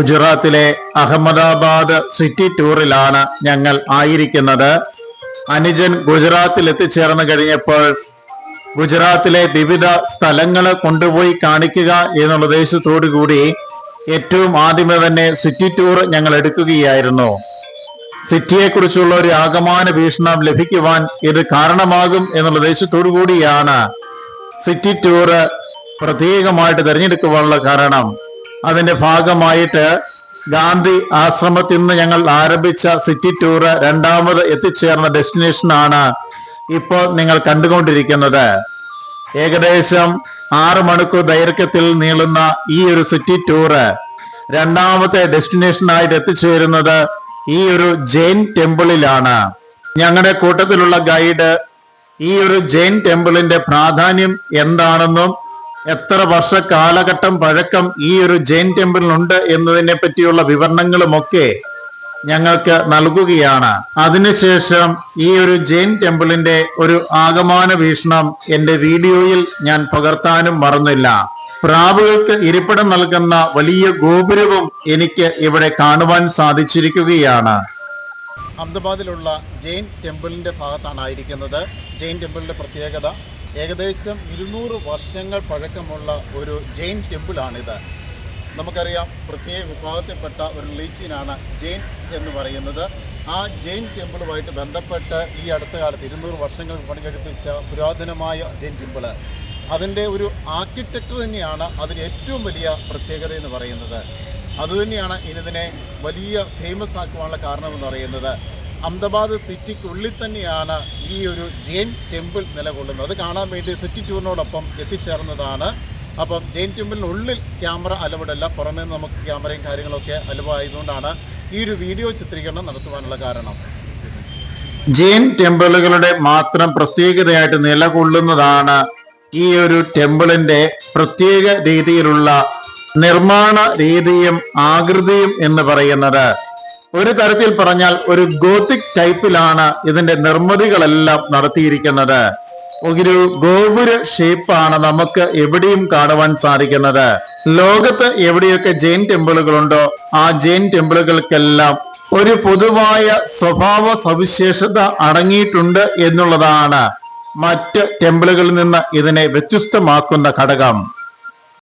ഗുജറാത്തിലെ അഹമ്മദാബാദ് സിറ്റി ടൂറിലാണ് ഞങ്ങൾ ആയിരിക്കുന്നത്. അനുജൻ ഗുജറാത്തിൽ എത്തിച്ചേർന്ന് കഴിഞ്ഞപ്പോൾ ഗുജറാത്തിലെ വിവിധ സ്ഥലങ്ങൾ കൊണ്ടുപോയി കാണിക്കുക എന്നുള്ള ഉദ്ദേശത്തോടു കൂടി ഏറ്റവും ആദ്യമേ തന്നെ സിറ്റി ടൂർ ഞങ്ങൾ എടുക്കുകയായിരുന്നു. സിറ്റിയെക്കുറിച്ചുള്ള ഒരു ആകമാന വീക്ഷണം ലഭിക്കുവാൻ ഇത് കാരണമാകും എന്നുള്ള ഉദ്ദേശത്തോടു കൂടിയാണ് സിറ്റി ടൂർ പ്രത്യേകമായിട്ട് തിരഞ്ഞെടുക്കുവാനുള്ള കാരണം. അതിന്റെ ഭാഗമായിട്ട് ഗാന്ധി ആശ്രമത്തിൽ നിന്ന് ഞങ്ങൾ ആരംഭിച്ച സിറ്റി ടൂറ് രണ്ടാമത് എത്തിച്ചേർന്ന ഡെസ്റ്റിനേഷനാണ് ഇപ്പോൾ നിങ്ങൾ കണ്ടുകൊണ്ടിരിക്കുന്നത്. ഏകദേശം ആറ് മണിക്കൂർ ദൈർഘ്യത്തിൽ നീളുന്ന ഈ ഒരു സിറ്റി ടൂറ് രണ്ടാമത്തെ ഡെസ്റ്റിനേഷനായിട്ട് എത്തിച്ചേരുന്നത് ഈ ഒരു ജെയിൻ ടെമ്പിളിലാണ്. ഞങ്ങളുടെ കൂട്ടത്തിലുള്ള ഗൈഡ് ഈ ഒരു ജെയിൻ ടെമ്പിളിന്റെ പ്രാധാന്യം എന്താണെന്നും എത്ര വർഷ കാലഘട്ടം പഴക്കം ഈ ഒരു ജെയിൻ ടെമ്പിളിനുണ്ട് എന്നതിനെ പറ്റിയുള്ള വിവരണങ്ങളുമൊക്കെ ഞങ്ങൾക്ക് നൽകുകയാണ്. അതിനുശേഷം ഈ ഒരു ജെയിൻ ടെമ്പിളിന്റെ ഒരു ആഗമാന വീക്ഷണം എന്റെ വീഡിയോയിൽ ഞാൻ പകർത്താനും മറന്നില്ല. പ്രാവുകൾക്ക് ഇരിപ്പിടം നൽകുന്ന വലിയ ഗോപുരവും എനിക്ക് ഇവിടെ കാണുവാൻ സാധിച്ചിരിക്കുകയാണ്. അഹമ്മദാബാദിലുള്ള ജെയിൻ ടെമ്പിളിന്റെ ഭാഗത്താണ് ആയിരിക്കുന്നത്. ജെയിൻ ടെമ്പിളിന്റെ പ്രത്യേകത ഏകദേശം ഇരുന്നൂറ് വർഷങ്ങൾ പഴക്കമുള്ള ഒരു ജെയിൻ ടെമ്പിളാണിത്. നമുക്കറിയാം പ്രത്യേക വിഭാഗത്തിൽപ്പെട്ട ഒരു റിലീജിയനാണ് ജെയിൻ എന്ന് പറയുന്നത്. ആ ജെയിൻ ടെമ്പിളുമായിട്ട് ബന്ധപ്പെട്ട് ഈ അടുത്ത കാലത്ത് ഇരുന്നൂറ് വർഷങ്ങൾ പണി കഴിപ്പിച്ച പുരാതനമായ ജെയിൻ ടെമ്പിൾ അതിന്റെ ഒരു ആർക്കിടെക്ചർ തന്നെയാണ് അതിന് ഏറ്റവും വലിയ പ്രത്യേകത എന്ന് പറയുന്നത്. അതുതന്നെയാണ് ഇതിനെ വലിയ ഫേമസ് ആക്കുവാനുള്ള കാരണമെന്ന് പറയുന്നത്. അഹമ്മദാബാദ് സിറ്റിക്കുള്ളിൽ തന്നെയാണ് ഈ ഒരു ജെയിൻ ടെമ്പിൾ നിലകൊള്ളുന്നത്. അത് കാണാൻ വേണ്ടി സിറ്റി ടൂറിനോടൊപ്പം എത്തിച്ചേർന്നതാണ്. അപ്പം ജെയിൻ ടെമ്പിളിനുള്ളിൽ ക്യാമറ അലവിടല്ല. പുറമേ നിന്ന് നമുക്ക് ക്യാമറയും കാര്യങ്ങളൊക്കെ അലവായതുകൊണ്ടാണ് ഈ ഒരു വീഡിയോ ചിത്രീകരണം നടത്തുവാനുള്ള കാരണം. ജെയിൻ ടെമ്പിളുകളുടെ മാത്രം പ്രത്യേകതയായിട്ട് നിലകൊള്ളുന്നതാണ് ഈ ഒരു ടെമ്പിളിന്റെ പ്രത്യേക രീതിയിലുള്ള നിർമ്മാണ രീതിയും ആകൃതിയും എന്ന് പറയുന്നത്. ഒരു തരത്തിൽ പറഞ്ഞാൽ ഒരു ഗോത്തിക് ടൈപ്പിലാണ് ഇതിന്റെ നിർമ്മിതികളെല്ലാം നടത്തിയിരിക്കുന്നത്. ഒരു ഗോപുര ഷേപ്പാണ് നമുക്ക് എവിടെയും കാണുവാൻ സാധിക്കുന്നത്. ലോകത്ത് എവിടെയൊക്കെ ജെയിൻ ടെമ്പിളുകളുണ്ടോ ആ ജെയിൻ ടെമ്പിളുകൾക്കെല്ലാം ഒരു പൊതുവായ സ്വഭാവ സവിശേഷത അടങ്ങിയിട്ടുണ്ട് എന്നുള്ളതാണ് മറ്റ് ടെമ്പിളുകളിൽ നിന്ന് ഇതിനെ വ്യത്യസ്തമാക്കുന്ന ഘടകം.